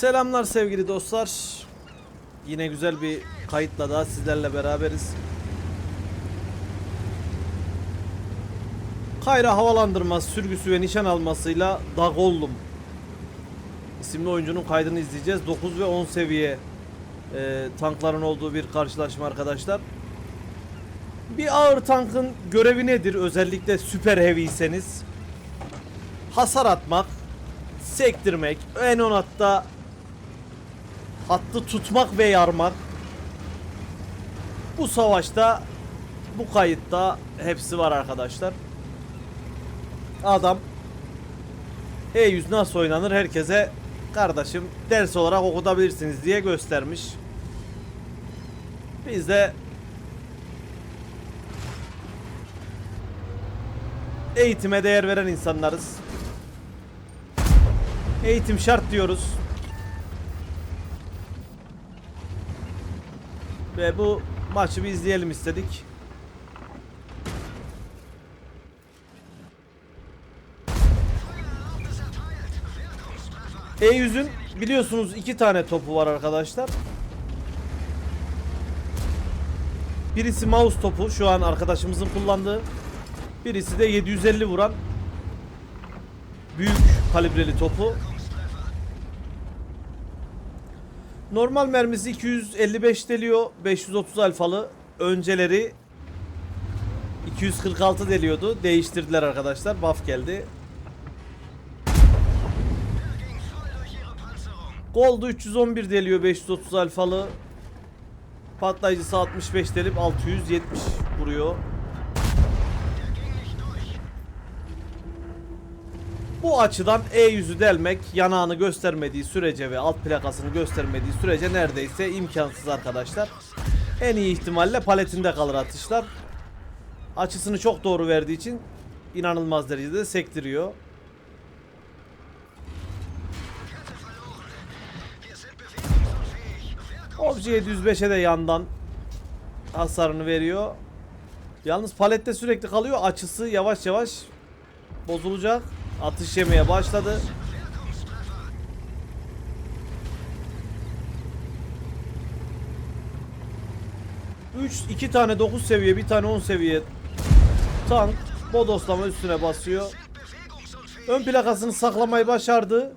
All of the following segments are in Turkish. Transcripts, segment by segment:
Selamlar sevgili dostlar. Yine güzel bir kayıtla daha sizlerle beraberiz. Kayra havalandırması, sürgüsü ve nişan almasıyla Dagollum isimli oyuncunun kaydını izleyeceğiz. 9 ve 10 seviye e, tankların olduğu bir karşılaşma arkadaşlar. Bir ağır tankın görevi nedir? Özellikle süper heavy'yseniz hasar atmak, sektirmek, en on hatta hattı tutmak ve yarmak. Bu savaşta bu kayıtta hepsi var arkadaşlar. Adam E100 nasıl oynanır herkese kardeşim ders olarak okutabilirsiniz diye göstermiş. Biz de eğitime değer veren insanlarız. Eğitim şart diyoruz. Ve bu maçı bir izleyelim istedik. E100'ün biliyorsunuz iki tane topu var arkadaşlar. Birisi mouse topu şu an arkadaşımızın kullandığı. Birisi de 750 vuran büyük kalibreli topu. Normal mermisi 255 deliyor. 530 alfalı. Önceleri 246 deliyordu. Değiştirdiler arkadaşlar. Buff geldi. Gold'u 311 deliyor 530 alfalı. Patlayıcısı 65 delip 670 vuruyor. Bu açıdan E100'ü delmek yanağını göstermediği sürece ve alt plakasını göstermediği sürece neredeyse imkansız arkadaşlar. En iyi ihtimalle paletinde kalır atışlar. Açısını çok doğru verdiği için inanılmaz derecede sektiriyor. Obje 705'e de yandan hasarını veriyor. Yalnız palette sürekli kalıyor. Açısı yavaş yavaş bozulacak. Atış yemeye başladı. Üç, iki tane 9 seviye, bir tane 10 seviye tank bodoslama üstüne basıyor. Ön plakasını saklamayı başardı.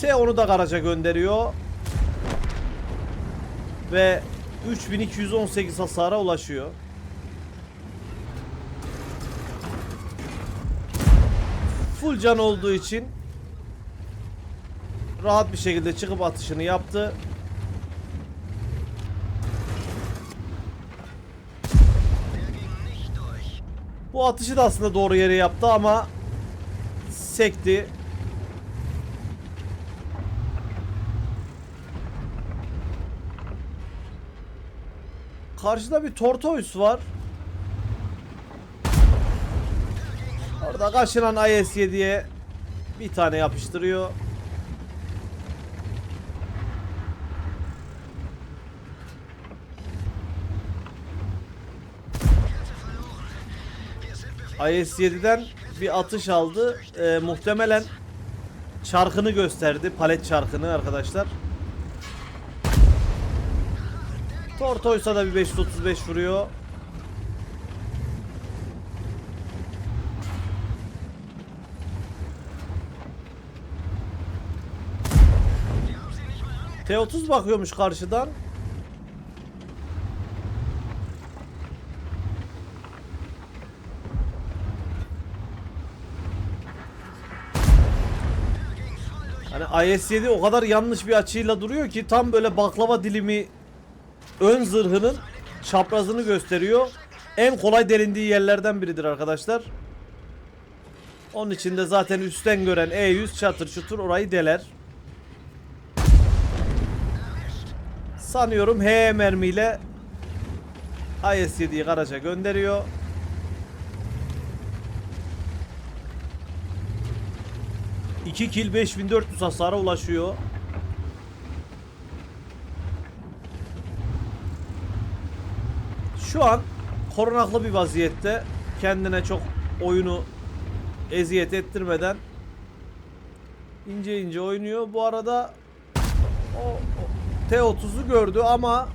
T onu da garaja gönderiyor. Ve 3218 hasara ulaşıyor. Full can olduğu için rahat bir şekilde çıkıp atışını yaptı. Bu atışı da aslında doğru yere yaptı ama sekti. Karşıda bir Tortoise var. Orada kaçıran IS-7'ye bir tane yapıştırıyor. IS-7'den bir atış aldı. Ee, muhtemelen çarkını gösterdi. Palet çarkını arkadaşlar. Tortoysa da bir 535 vuruyor. T30 bakıyormuş karşıdan. Hani IS-7 o kadar yanlış bir açıyla duruyor ki tam böyle baklava dilimi ön zırhının çaprazını gösteriyor. En kolay delindiği yerlerden biridir arkadaşlar. Onun için de zaten üstten gören E100 çatır çutur orayı deler. Sanıyorum H mermiyle IS-7'yi garaja gönderiyor. İki kill 5400 hasara ulaşıyor. Şu an korunaklı bir vaziyette kendine çok oyunu eziyet ettirmeden ince ince oynuyor. Bu arada o, o T30'u gördü ama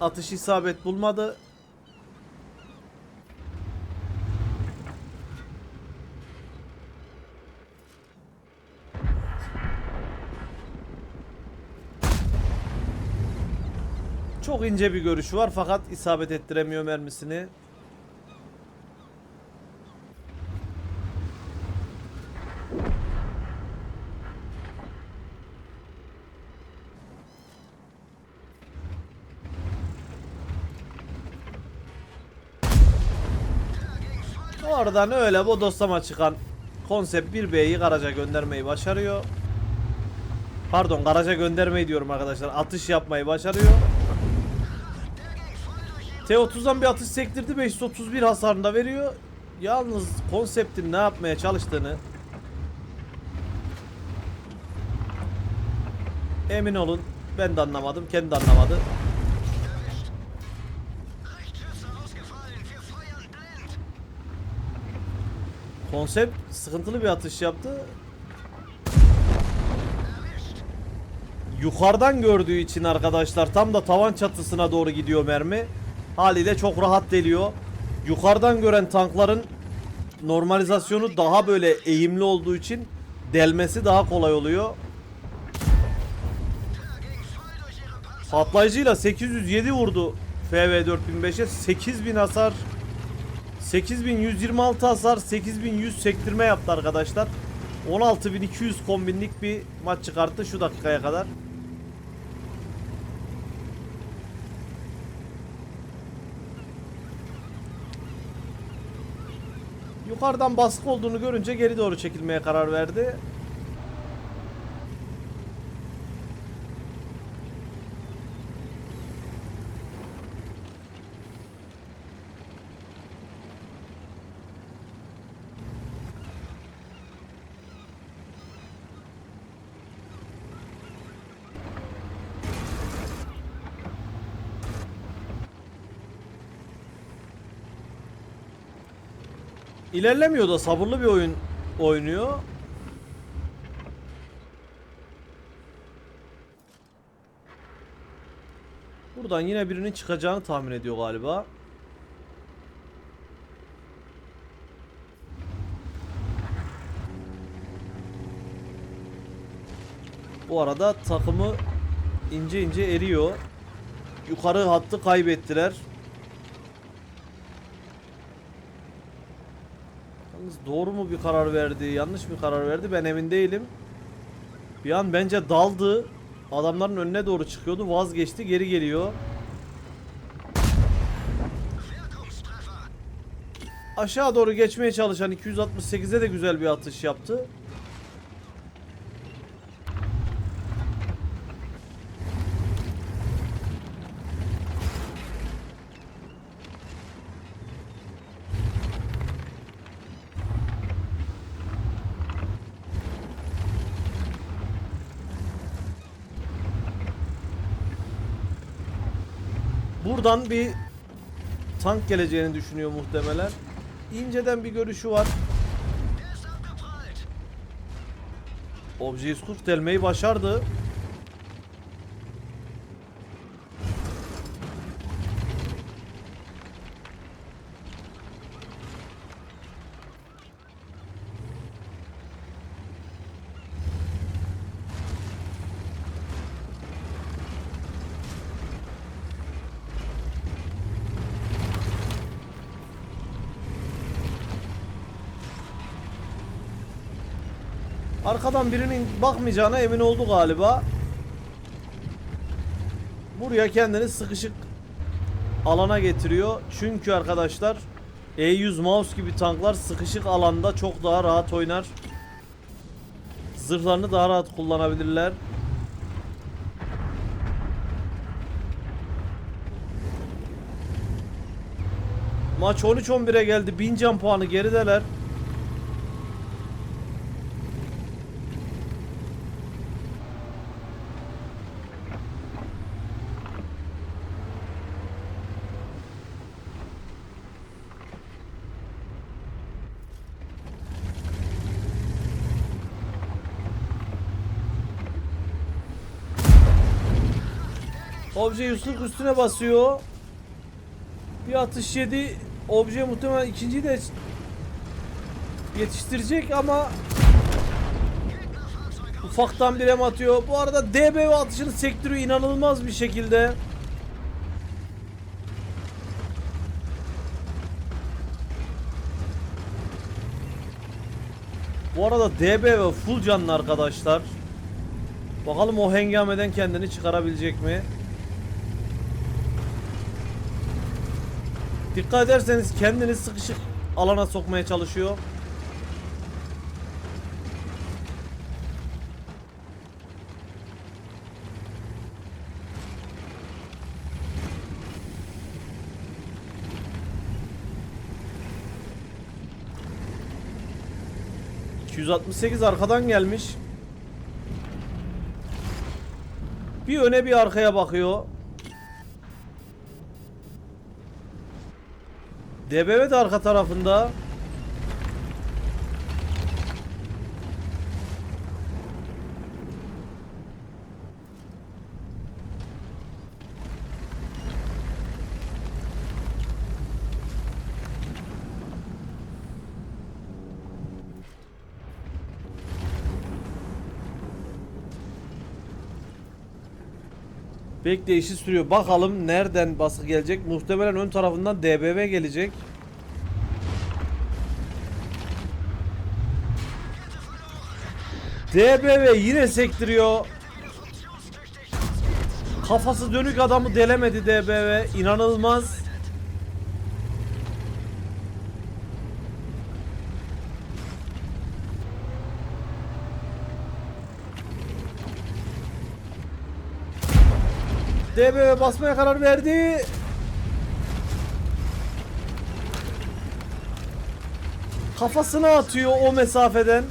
atış isabet bulmadı. Çok ince bir görüşü var fakat isabet ettiremiyor mermisini. Oradan öyle bodoslama çıkan konsept 1B'yi garaja göndermeyi başarıyor. Pardon garaja göndermeyi diyorum arkadaşlar. Atış yapmayı başarıyor. T30'dan bir atış sektirdi 531 hasarında veriyor. Yalnız konseptin ne yapmaya çalıştığını emin olun ben de anlamadım kendi de anlamadı. Konsept sıkıntılı bir atış yaptı. Yukarıdan gördüğü için arkadaşlar tam da tavan çatısına doğru gidiyor mermi. Haliyle çok rahat deliyor. Yukarıdan gören tankların normalizasyonu daha böyle eğimli olduğu için delmesi daha kolay oluyor. Patlayıcıyla 807 vurdu FV4005'e 8000 hasar 8126 hasar 8100 sektirme yaptı arkadaşlar 16200 kombinlik bir maç çıkarttı şu dakikaya kadar Yukarıdan baskı olduğunu görünce geri doğru çekilmeye karar verdi. İlerlemiyor da sabırlı bir oyun oynuyor. Buradan yine birinin çıkacağını tahmin ediyor galiba. Bu arada takımı ince ince eriyor. Yukarı hattı kaybettiler. Yalnız doğru mu bir karar verdi, yanlış bir karar verdi ben emin değilim. Bir an bence daldı. Adamların önüne doğru çıkıyordu, vazgeçti, geri geliyor. Aşağı doğru geçmeye çalışan 268'e de güzel bir atış yaptı. Buradan bir tank geleceğini düşünüyor muhtemelen. İnceden bir görüşü var. Der ist abgeprallt. Obje 140 delmeyi başardı. Arkadan birinin bakmayacağına emin oldu galiba. Buraya kendini sıkışık alana getiriyor. Çünkü arkadaşlar E100 mouse gibi tanklar sıkışık alanda çok daha rahat oynar. Zırhlarını daha rahat kullanabilirler. Maç 13-11'e geldi. 1000 can puanı gerideler. Obje Yusuf üstüne basıyor. Bir atış yedi. Obje muhtemelen ikinciyi de yetiştirecek ama ufaktan bir hem atıyor. Bu arada DBV atışını sektiriyor inanılmaz bir şekilde. Bu arada DBV full canlı arkadaşlar. Bakalım o hengameden kendini çıkarabilecek mi? Dikkat ederseniz kendini sıkışık alana sokmaya çalışıyor. ...268 arkadan gelmiş. Bir öne bir arkaya bakıyor. DBV de arka tarafında. Bekleyişi sürüyor. Bakalım nereden baskı gelecek. Muhtemelen ön tarafından DBV gelecek. DBV yine sektiriyor. Kafası dönük adamı delemedi DBV. İnanılmaz. DBV basmaya karar verdi. Kafasına atıyor o mesafeden.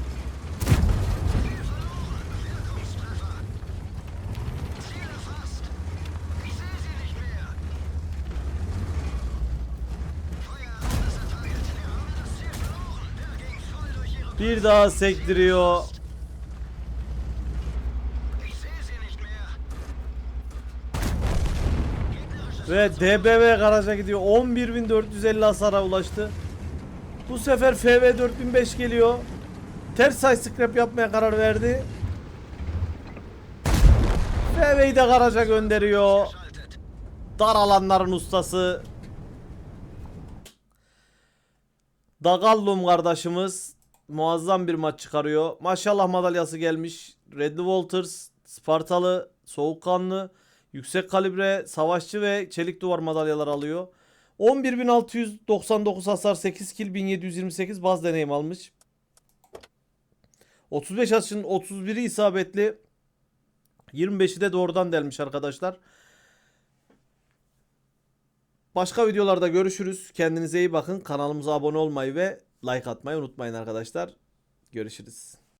Ziel erfasst. Ich Ve DBV garaja gidiyor. 11.450 hasara ulaştı. Bu sefer FV 4005 geliyor. Ters side scrap yapmaya karar verdi. FV'yi de garaja gönderiyor. Dar alanların ustası. Dagallum kardeşimiz muazzam bir maç çıkarıyor. Maşallah madalyası gelmiş. Reddy Walters, Spartalı, soğukkanlı, yüksek kalibre, savaşçı ve çelik duvar madalyaları alıyor. 11.699 hasar, 8 kill, 1728 baz deneyim almış. 35 atışın 31'i isabetli. 25'i de doğrudan delmiş arkadaşlar. Başka videolarda görüşürüz. Kendinize iyi bakın. Kanalımıza abone olmayı ve like atmayı unutmayın arkadaşlar. Görüşürüz.